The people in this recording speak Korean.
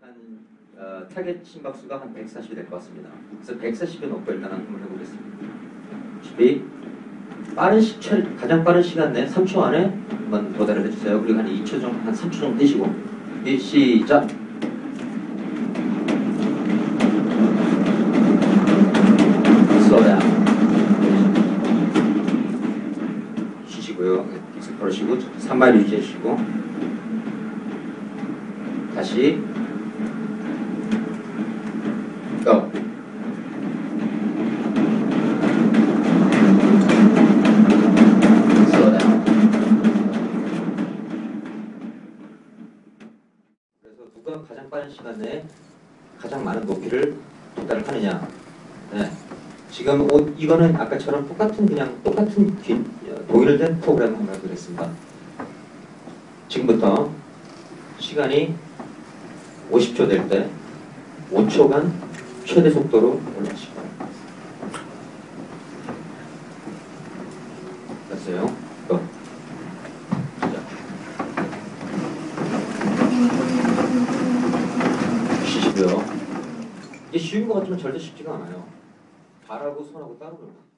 한 어, 타겟 심박수가 한 140이 될 것 같습니다. 그래서 140에 놓고 일단 한번 해보겠습니다. 준비. 빠른 시, 최- 가장 빠른 시간 내 3초 안에 한번 도달을 해주세요. 그리고 한 2초 정도, 한 3초 정도 되시고. 이 시작. 쉬시고요. 계속 걸으시고 3마일 유지해 주시고 다시 down. 그래서 누가 가장 빠른 시간 내에 가장 많은 높이를 도달을 하느냐. 네. 지금 옷, 이거는 아까처럼 똑같은 그냥 똑같은 긴, 어, 동일된 프로그램 한번 해보겠습니다. 지금부터 시간이 50초 될 때 5초간 최대 속도로 올라가시기 바랍니다. 됐어요? 쉬시고요. 이게 쉬운 것 같지만 절대 쉽지가 않아요. 발하고 손하고 따로 놀고